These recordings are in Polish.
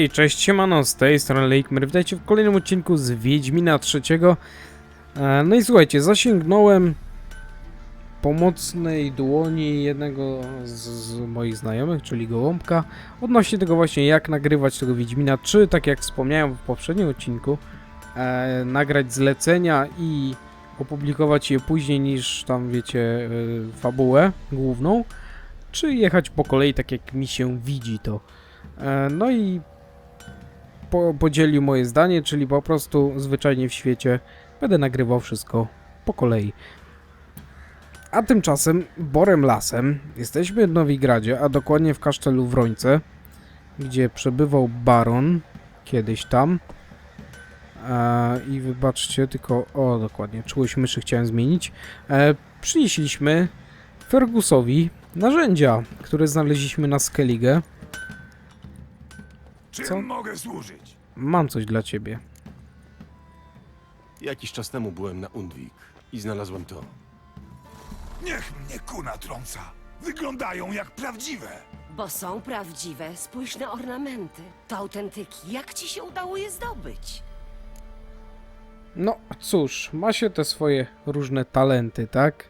Hej, cześć, siemano, z tej strony Lakemer, witajcie w kolejnym odcinku z Wiedźmina trzeciego. E, No i słuchajcie, zasięgnąłem pomocnej dłoni jednego z, z moich znajomych, czyli Gołąbka, odnośnie tego właśnie jak nagrywać tego Wiedźmina, czy tak jak wspomniałem w poprzednim odcinku, e, nagrać zlecenia i opublikować je później niż tam wiecie e, fabułę główną, czy jechać po kolei tak jak mi się widzi to. E, No i po, podzielił moje zdanie, czyli po prostu zwyczajnie w świecie będę nagrywał wszystko po kolei. A tymczasem Borem Lasem jesteśmy w Nowigradzie, a dokładnie w kasztelu Wrońce, gdzie przebywał baron kiedyś tam. E, I wybaczcie, tylko o dokładnie, czułość myszy chciałem zmienić. E, przynieśliśmy Fergusowi narzędzia, które znaleźliśmy na Skellige. Czym Co? mogę służyć? Mam coś dla ciebie. Jakiś czas temu byłem na Undwik i znalazłem to. Niech mnie kuna trąca. Wyglądają jak prawdziwe. Bo są prawdziwe, spójrz na ornamenty. To autentyki. Jak ci się udało je zdobyć? No cóż, ma się te swoje różne talenty, tak?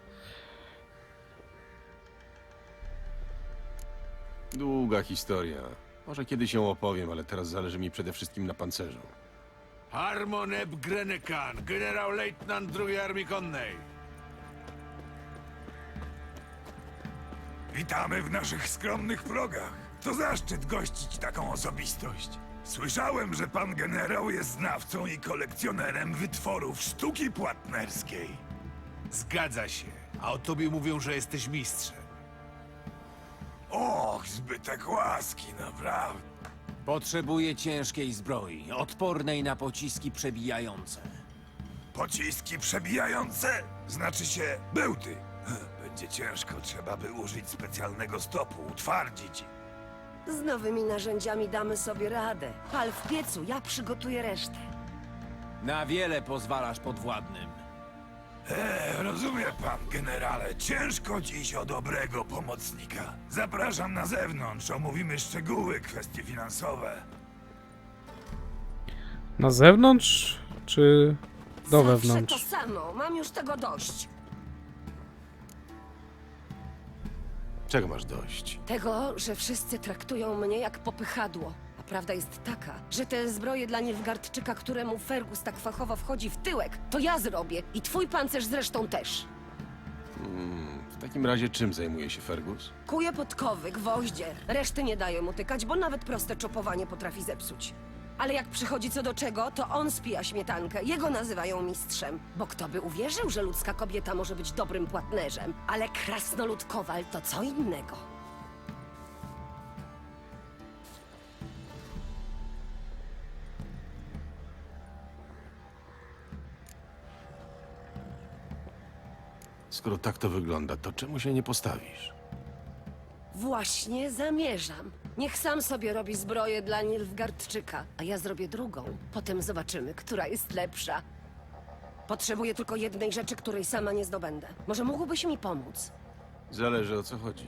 Długa historia. Może kiedyś ją opowiem, ale teraz zależy mi przede wszystkim na pancerzu. Harmon Eb Grenekan, generał-lejtnant II Armii Konnej. Witamy w naszych skromnych progach. To zaszczyt gościć taką osobistość. Słyszałem, że pan generał jest znawcą i kolekcjonerem wytworów sztuki płatnerskiej. Zgadza się, a o tobie mówią, że jesteś mistrzem. Och, zbytek łaski, naprawdę. Potrzebuję ciężkiej zbroi, odpornej na pociski przebijające. Pociski przebijające? Znaczy się bełty. Będzie ciężko, trzeba by użyć specjalnego stopu, utwardzić. Z nowymi narzędziami damy sobie radę. Pal w piecu, ja przygotuję resztę. Na wiele pozwalasz podwładnym. E, rozumie pan, generale, ciężko dziś o dobrego pomocnika. Zapraszam na zewnątrz, omówimy szczegóły, kwestie finansowe. Na zewnątrz, czy do Zawsze wewnątrz? to samo, mam już tego dość. Czego masz dość? Tego, że wszyscy traktują mnie jak popychadło. Prawda jest taka, że te zbroje dla Nilfgaardczyka, któremu Fergus tak fachowo wchodzi w tyłek, to ja zrobię i twój pancerz zresztą też. W takim razie czym zajmuje się Fergus? Kuje podkowy, gwoździe. Reszty nie daje mu tykać, bo nawet proste czopowanie potrafi zepsuć. Ale jak przychodzi co do czego, to on spija śmietankę. Jego nazywają mistrzem. Bo kto by uwierzył, że ludzka kobieta może być dobrym płatnerzem? Ale krasnolud kowal to co innego. Skoro tak to wygląda, to czemu się nie postawisz? Właśnie zamierzam. Niech sam sobie robi zbroję dla Nilfgaardczyka, a ja zrobię drugą. Potem zobaczymy, która jest lepsza. Potrzebuję tylko jednej rzeczy, której sama nie zdobędę. Może mógłbyś mi pomóc? Zależy o co chodzi.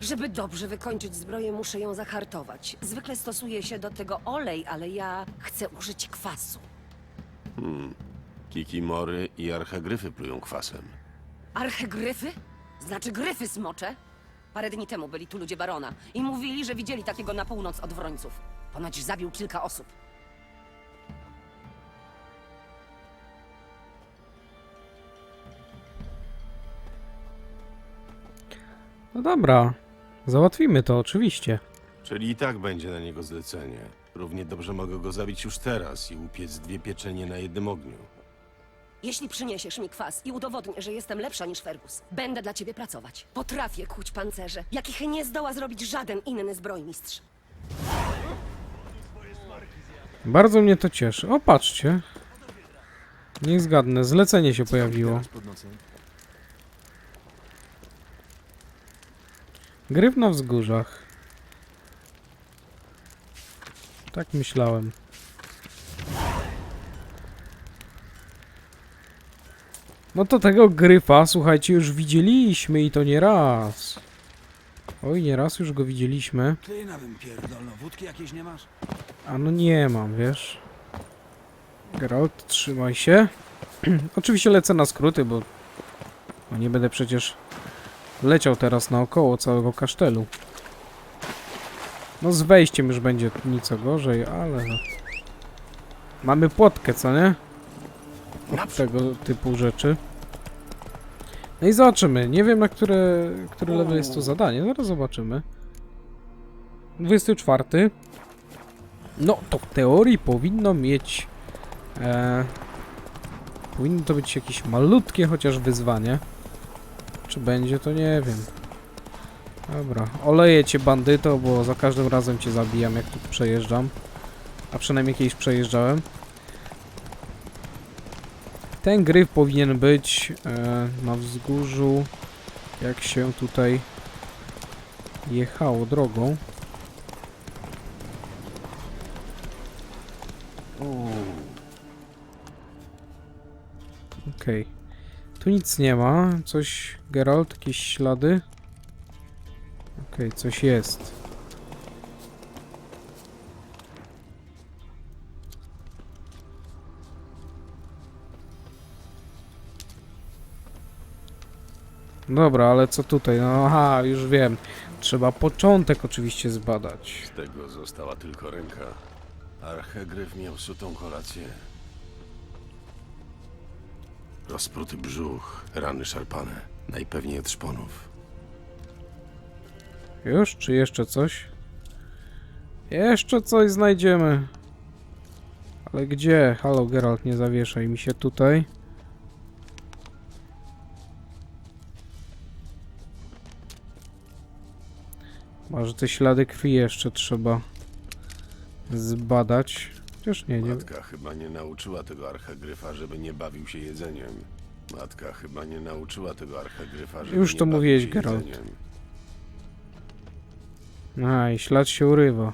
Żeby dobrze wykończyć zbroję, muszę ją zahartować. Zwykle stosuje się do tego olej, ale ja chcę użyć kwasu. Kikimory i archegryfy plują kwasem. Archegryfy? Znaczy gryfy smocze? Parę dni temu byli tu ludzie barona i mówili, że widzieli takiego na północ od Wrońców. Ponoć zabił kilka osób. No dobra, załatwimy to oczywiście. Czyli i tak będzie na niego zlecenie. Równie dobrze mogę go zabić już teraz i upiec dwie pieczenie na jednym ogniu. Jeśli przyniesiesz mi kwas i udowodnię, że jestem lepsza niż Fergus, będę dla ciebie pracować. Potrafię kuć pancerze, jakich nie zdoła zrobić żaden inny zbrojmistrz. Bardzo mnie to cieszy. O, patrzcie. Niech zgadnę, zlecenie się pojawiło. Gryf na wzgórzach. Tak myślałem. No to tego gryfa, słuchajcie, już widzieliśmy i to nie raz. Oj, nieraz już go widzieliśmy. Ty na bym pierdolno, wódki nie masz? A no nie mam, wiesz. Geralt, trzymaj się. Oczywiście lecę na skróty, bo bo nie będę przecież leciał teraz naokoło całego kasztelu. No z wejściem już będzie nieco gorzej, ale no. Mamy płotkę, co nie? Od tego typu rzeczy. No i zobaczymy. Nie wiem na które, który level jest to zadanie. Zaraz zobaczymy. 24. No, to w teorii powinno mieć... E, powinno to być jakieś malutkie chociaż wyzwanie. Czy będzie, to nie wiem. Dobra, oleję cię bandyto, bo za każdym razem cię zabijam jak tu przejeżdżam. A przynajmniej kiedyś przejeżdżałem. Ten gryf powinien być e, na wzgórzu, jak się tutaj jechało drogą. Okej. Tu nic nie ma. Coś, Geralt, jakieś ślady? Okej, coś jest. Dobra, ale co tutaj? No aha, już wiem. Trzeba początek oczywiście zbadać. Z tego została tylko ręka. Archegryf miał sutą kolację. Rozpruty brzuch, rany szarpane. Najpewniej od szponów. Już? Czy jeszcze coś? Jeszcze coś znajdziemy. Ale gdzie? Halo Geralt, nie zawieszaj mi się tutaj. Może te ślady krwi jeszcze trzeba zbadać. Chociaż nie, nie. Matka chyba nie nauczyła tego archegryfa, żeby nie bawił się jedzeniem. Matka chyba nie nauczyła tego archegryfa, żeby Już nie to bawił mówiłeś, się Geralt. jedzeniem. A, i ślad się urywa.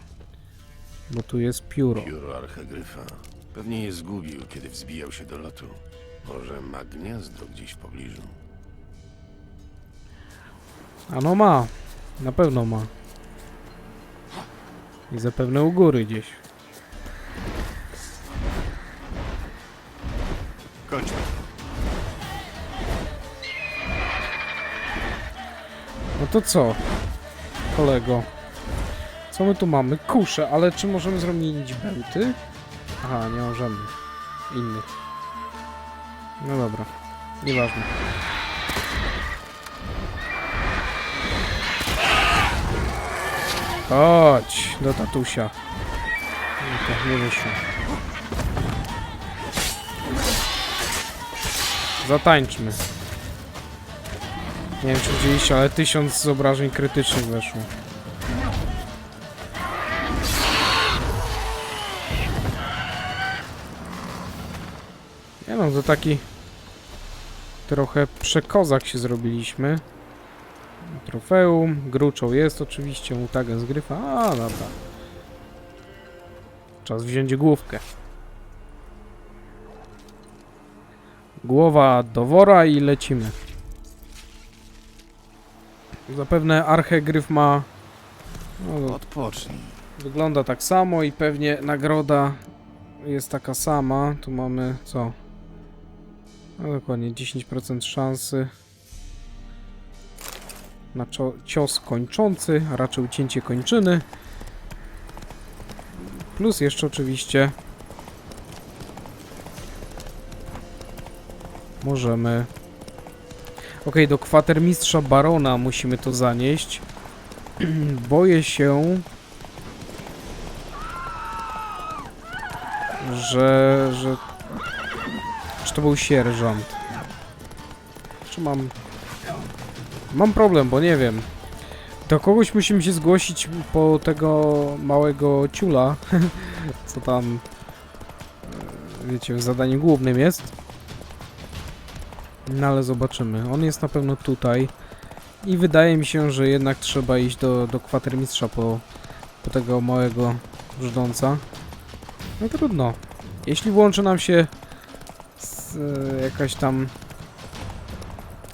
Bo tu jest pióro. Pióro archegryfa. Pewnie je zgubił, kiedy wzbijał się do lotu. Może ma gniazdo gdzieś w pobliżu. A no ma. Na pewno ma. I zapewne u góry gdzieś. Kończmy. No to co, kolego? Co my tu mamy? Kusze, ale czy możemy zamienić bełty? Aha, nie możemy. Innych. No dobra, nieważne. Chodź do tatusia. No nie wyszło. Zatańczmy. Nie wiem czy widzieliście, ale tysiąc zobrażeń krytycznych weszło. Nie no, to taki trochę przekozak się zrobiliśmy. Trofeum, gruczoł jest oczywiście, mutagen z gryfa. A, dobra. Czas wziąć główkę. Głowa do wora i lecimy. Zapewne archegryf ma... No, Odpocznij. wygląda tak samo i pewnie nagroda jest taka sama. Tu mamy co? No dokładnie 10% szansy na cios kończący, a raczej ucięcie kończyny. Plus jeszcze oczywiście możemy Okej, do kwatermistrza Barona musimy to zanieść. Boję się, że, że... Czy to był sierżant? Czy mam... Mam problem, bo nie wiem. Do kogoś musimy się zgłosić po tego małego ciula, co tam, e, wiecie, w zadaniu głównym jest. No ale zobaczymy. On jest na pewno tutaj. I wydaje mi się, że jednak trzeba iść do, do kwatermistrza po, po tego małego brzdąca. No trudno. Jeśli włączy nam się z, e, jakaś tam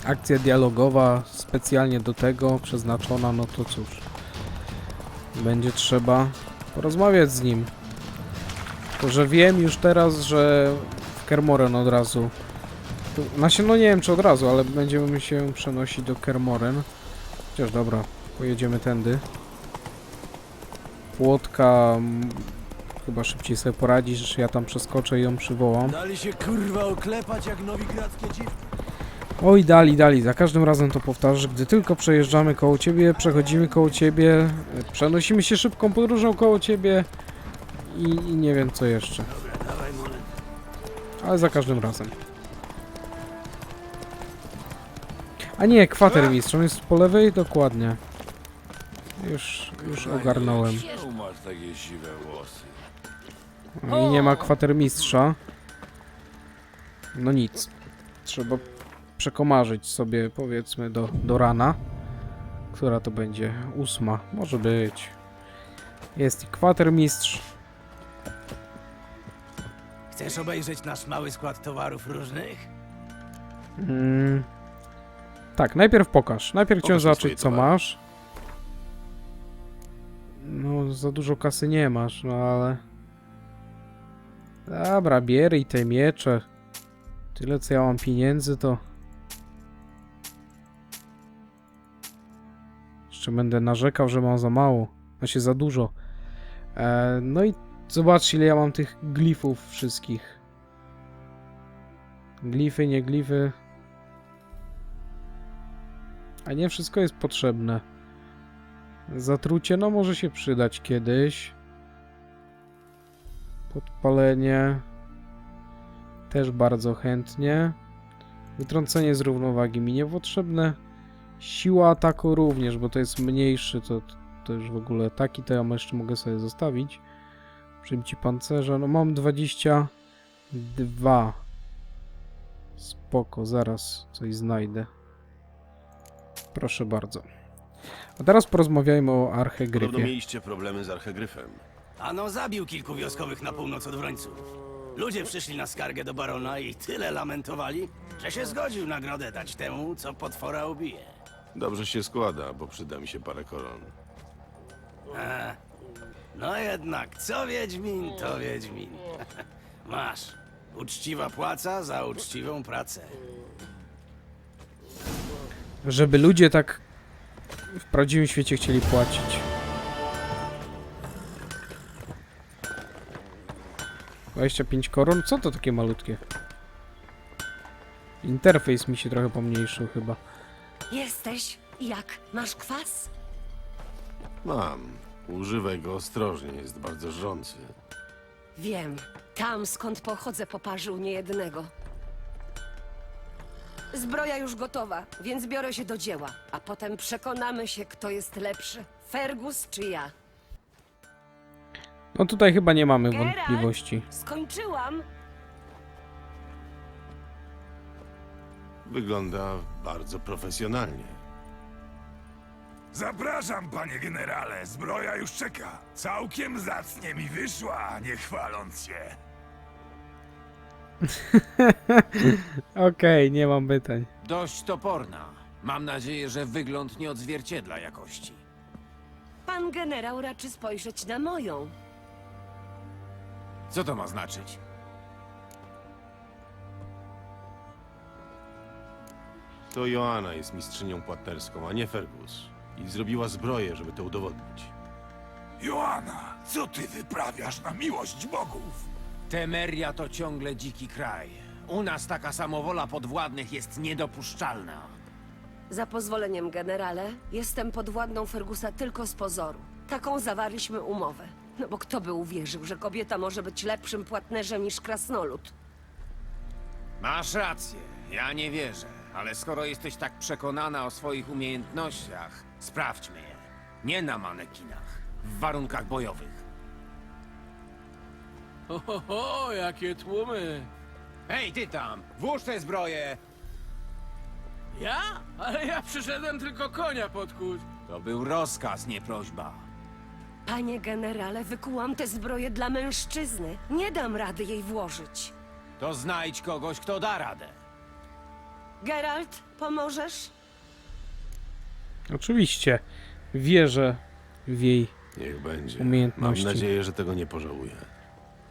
akcja dialogowa specjalnie do tego przeznaczona, no to cóż. Będzie trzeba porozmawiać z nim. To, że wiem już teraz, że w Kermoren od razu. Znaczy, no nie wiem czy od razu, ale będziemy się przenosić do Kermoren. Chociaż dobra, pojedziemy tędy. Płotka chyba szybciej sobie poradzisz, ja tam przeskoczę i ją przywołam. Dali się kurwa oklepać jak nowigradzkie dziwki. Oj, dali, dali, za każdym razem to powtarzasz, gdy tylko przejeżdżamy koło ciebie, przechodzimy koło ciebie, przenosimy się szybką podróżą koło ciebie i, i nie wiem co jeszcze, ale za każdym razem. A nie, kwatermistrz, on jest po lewej? Dokładnie. Już, już ogarnąłem. I nie ma kwatermistrza. No nic. Trzeba przekomarzyć sobie powiedzmy do, do rana. Która to będzie? Ósma. Może być. Jest i kwatermistrz. Chcesz obejrzeć nasz mały skład towarów różnych? Mm. Tak, najpierw pokaż. Najpierw chciałem Pokaż mi swoje zobaczyć co towary. masz. No, za dużo kasy nie masz, no ale... Dobra, bierę i te miecze. Tyle co ja mam pieniędzy, to... Jeszcze będę narzekał, że mam za mało. Znaczy za dużo. E, no i zobacz ile ja mam tych glifów wszystkich. Glify, nie glify. A nie wszystko jest potrzebne. Zatrucie, no może się przydać kiedyś. Podpalenie. Też bardzo chętnie. Wytrącenie z równowagi mi niepotrzebne. Siła ataku również, bo to jest mniejszy, to, to już w ogóle taki to ja jeszcze mogę sobie zostawić. Przyjmci pancerza, no mam 22. Spoko, zaraz coś znajdę. Proszę bardzo. A teraz porozmawiajmy o Podobno Archegryfie. mieliście problemy z archegryfem. Ano zabił kilku wioskowych na północ od Wrońców. Ludzie przyszli na skargę do barona i tyle lamentowali, że się zgodził nagrodę dać temu, co potwora ubije. Dobrze się składa, bo przyda mi się parę koron. No jednak, co Wiedźmin, to Wiedźmin. Masz. Uczciwa płaca za uczciwą pracę. Żeby ludzie tak w prawdziwym świecie chcieli płacić. Dwadzieścia pięć koron? Co to takie malutkie? Interfejs mi się trochę pomniejszył chyba. Jesteś? Jak? Masz kwas? Mam. Używaj go ostrożnie, jest bardzo żrący. Wiem. Tam, skąd pochodzę, poparzył niejednego. Zbroja już gotowa, więc biorę się do dzieła, a potem przekonamy się, kto jest lepszy. Fergus czy ja? No tutaj chyba nie mamy Geralt? wątpliwości. Skończyłam! Wygląda bardzo profesjonalnie. Zapraszam, panie generale, zbroja już czeka. Całkiem zacnie mi wyszła, nie chwaląc się. Okej, nie mam pytań. Dość toporna. Mam nadzieję, że wygląd nie odzwierciedla jakości. Pan generał raczy spojrzeć na moją. Co to ma znaczyć? To Joanna jest mistrzynią płatnerską, a nie Fergus. I zrobiła zbroję, żeby to udowodnić. Joanna, co ty wyprawiasz na miłość bogów? Temeria to ciągle dziki kraj. U nas taka samowola podwładnych jest niedopuszczalna. Za pozwoleniem, generale, jestem podwładną Fergusa tylko z pozoru. Taką zawarliśmy umowę. No bo kto by uwierzył, że kobieta może być lepszym płatnerzem niż krasnolud? Masz rację, ja nie wierzę. Ale skoro jesteś tak przekonana o swoich umiejętnościach, sprawdźmy je. Nie na manekinach, w warunkach bojowych. Oho, jakie tłumy! Hej, ty tam! Włóż tę zbroję! Ja? Ale ja przyszedłem tylko konia podkuć. To był rozkaz, nie prośba. Panie generale, wykułam tę zbroję dla mężczyzny. Nie dam rady jej włożyć. To znajdź kogoś, kto da radę. Geralt, pomożesz? Oczywiście. Wierzę w jej Niech będzie. Mam umiejętności. nadzieję, że tego nie pożałuję.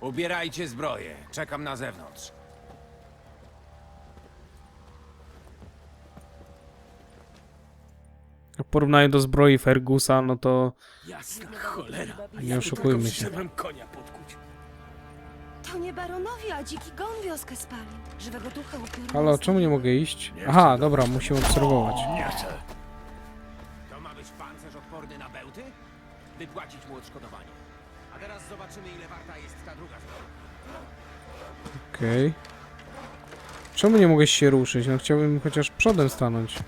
Ubierajcie zbroję. Czekam na zewnątrz. W porównaniu do zbroi Fergusa, no to Jasna cholera. nie oszukujmy się. Konia podkuć. To nie baronowie, a dziki gon wioskę spalił. Żywego ducha upiorą. Halo, czemu nie mogę iść? Aha, dobra, musimy obserwować. To ma być pancerz odporny na bełty? Wypłacić mu odszkodowanie. A teraz zobaczymy, ile warta jest ta druga zbroja. Okej. Czemu nie mogę się ruszyć? No chciałbym chociaż przodem stanąć.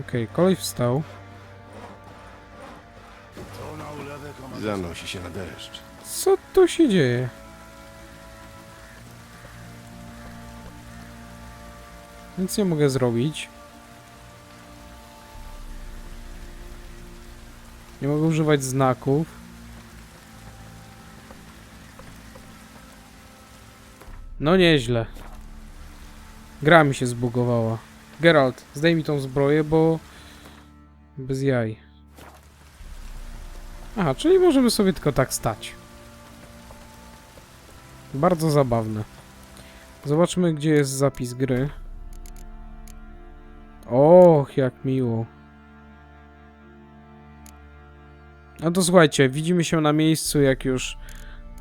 Okej, kolej wstał. Zanosi się na deszcz. Co tu się dzieje? Nic nie mogę zrobić. Nie mogę używać znaków. No nieźle. Gra mi się zbugowała. Geralt, zdejmij tą zbroję, bo... Bez jaj. Aha, czyli możemy sobie tylko tak stać. Bardzo zabawne. Zobaczmy, gdzie jest zapis gry. Och, jak miło. No to słuchajcie, widzimy się na miejscu, jak już,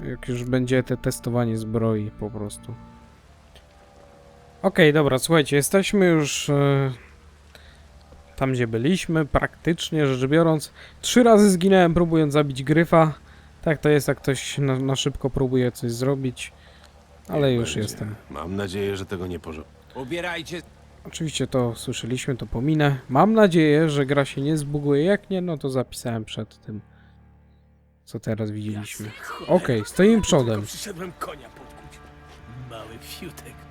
jak już będzie te testowanie zbroi po prostu. Okej, dobra, słuchajcie, jesteśmy już e, tam, gdzie byliśmy, praktycznie rzecz biorąc. Trzy razy zginąłem próbując zabić gryfa. Tak to jest, jak ktoś na, na szybko próbuje coś zrobić. Ale Niech już będzie. jestem. Mam nadzieję, że tego nie pożałuję. Ubierajcie Oczywiście to słyszeliśmy, to pominę. Mam nadzieję, że gra się nie zbuguje. Jak nie, no to zapisałem przed tym, co teraz widzieliśmy. Okej, stoimy przodem. Przyszedłem konia podkuć. Mały fiutek.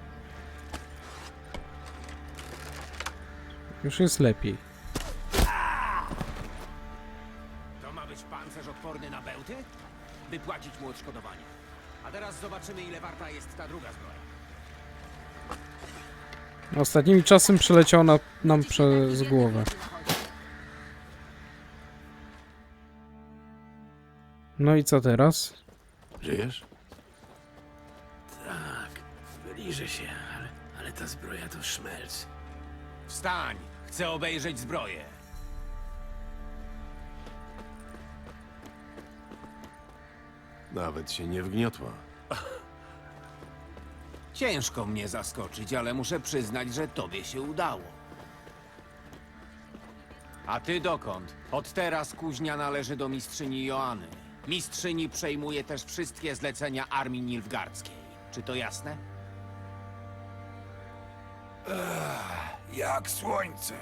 Już jest lepiej. To ma być pancerz odporny na bełty? Wypłacić mu odszkodowanie. A teraz zobaczymy, ile warta jest ta druga zbroja. Ostatnimi czasem przeleciał na, nam przez głowę. No i co teraz? Żyjesz? Tak, wyliżę się, ale, ale ta zbroja to szmelc. Wstań! Chcę obejrzeć zbroję. Nawet się nie wgniotła. Ciężko mnie zaskoczyć, ale muszę przyznać, że tobie się udało. A ty dokąd? Od teraz kuźnia należy do mistrzyni Joanny. Mistrzyni przejmuje też wszystkie zlecenia armii Nilfgardzkiej. Czy to jasne? Jak słońce.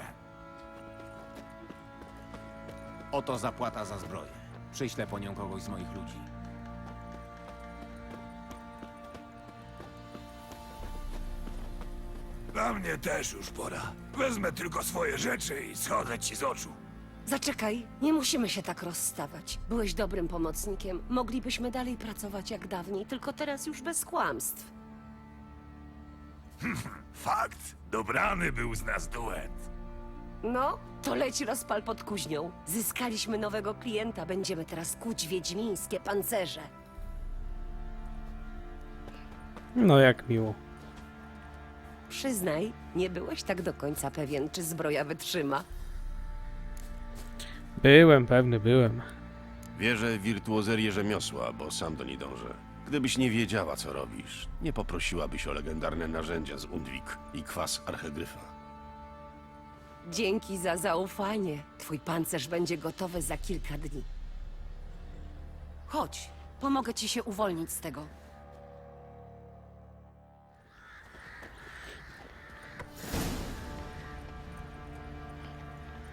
Oto zapłata za zbroję. Przyślę po nią kogoś z moich ludzi. Dla mnie też już pora. Wezmę tylko swoje rzeczy i schodzę ci z oczu. Zaczekaj, nie musimy się tak rozstawać. Byłeś dobrym pomocnikiem. Moglibyśmy dalej pracować jak dawniej, tylko teraz już bez kłamstw. Fakt. Dobrany był z nas duet. No, to leć rozpal pod kuźnią. Zyskaliśmy nowego klienta, będziemy teraz kuć wiedźmińskie pancerze. No jak miło. Przyznaj, nie byłeś tak do końca pewien, czy zbroja wytrzyma. Byłem pewny, byłem. Wierzę w wirtuozerię rzemiosła, bo sam do niej dążę. Gdybyś nie wiedziała, co robisz, nie poprosiłabyś o legendarne narzędzia z Undwik i kwas archegryfa. Dzięki za zaufanie. Twój pancerz będzie gotowy za kilka dni. Chodź, pomogę ci się uwolnić z tego.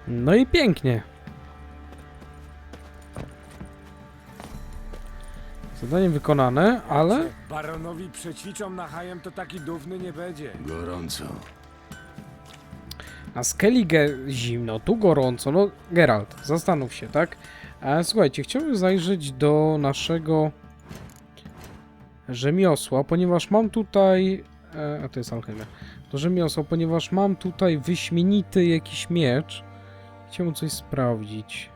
No i pięknie. Zadanie wykonane, ale Baronowi przećwiczą na hajem, to taki dówny nie będzie. Gorąco. na Skellige zimno, tu gorąco. No, Geralt, zastanów się, tak? E, słuchajcie, chciałbym zajrzeć do naszego rzemiosła, ponieważ mam tutaj... E, a to jest alchemia. To rzemiosło, ponieważ mam tutaj wyśmienity jakiś miecz. Chciałbym coś sprawdzić.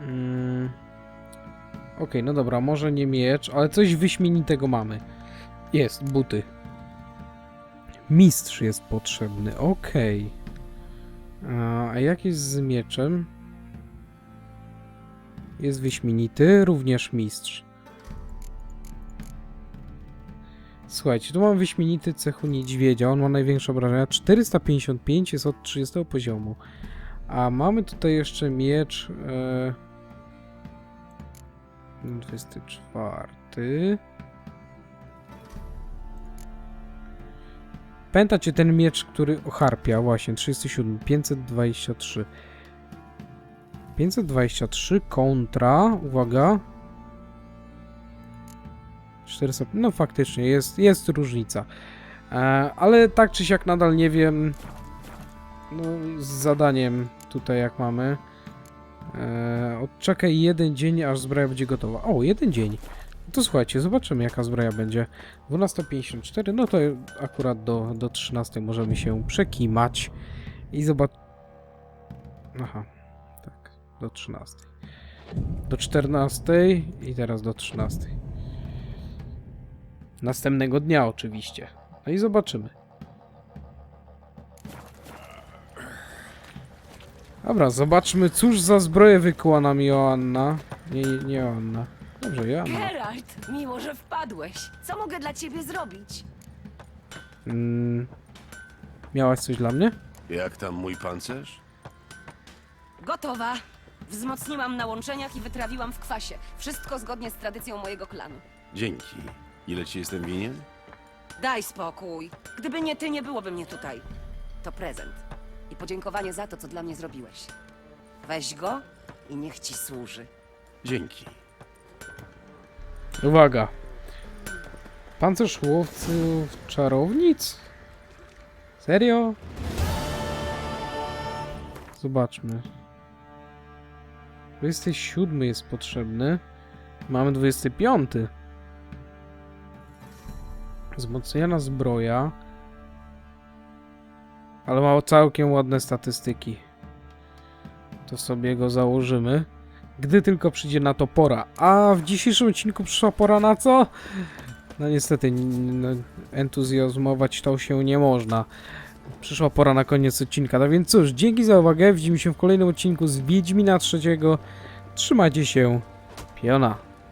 Mm. Okej, no dobra, może nie miecz, ale coś wyśmienitego mamy. Jest, buty. Mistrz jest potrzebny, okej. A, A jak jest z mieczem? Jest wyśmienity, również mistrz. Słuchajcie, tu mam wyśmienity cechu niedźwiedzia, on ma największe obrażenia. 455 jest od 30 poziomu. A mamy tutaj jeszcze miecz... E... 24. Pamiętacie ten miecz, który ocharpia? Właśnie, 37, 523. 523 kontra, uwaga. 400, no faktycznie, jest, jest różnica. E, ale tak czy siak nadal nie wiem, no z zadaniem tutaj jak mamy. E, odczekaj jeden dzień, aż zbroja będzie gotowa. O, jeden dzień. No to słuchajcie, zobaczymy jaka zbroja będzie. 12.54, no to akurat do, do 13 możemy się przekimać i zobacz... Aha, tak, do 13. Do 14 i teraz do 13. Następnego dnia oczywiście. No i zobaczymy. Dobra, zobaczmy, cóż za zbroję wykuła nam Joanna. Nie, nie Joanna. Dobrze, Joanna. Geralt, miło, że wpadłeś. Co mogę dla ciebie zrobić? Mm, miałaś coś dla mnie? Jak tam mój pancerz? Gotowa. Wzmocniłam na łączeniach i wytrawiłam w kwasie. Wszystko zgodnie z tradycją mojego klanu. Dzięki. Ile ci jestem winien? Daj spokój. Gdyby nie ty, nie byłoby mnie tutaj. To prezent. I podziękowanie za to, co dla mnie zrobiłeś. Weź go i niech ci służy. Dzięki. Uwaga. Pancerz łowców czarownic? Serio? Zobaczmy. 27 jest potrzebny. Mamy 25. Wzmocniona zbroja. Ale ma całkiem ładne statystyki. To sobie go założymy. Gdy tylko przyjdzie na to pora. A w dzisiejszym odcinku przyszła pora na co? No niestety, entuzjazmować to się nie można. Przyszła pora na koniec odcinka. No więc cóż, dzięki za uwagę. Widzimy się w kolejnym odcinku z Wiedźmina trzeciego. Trzymajcie się. Piona.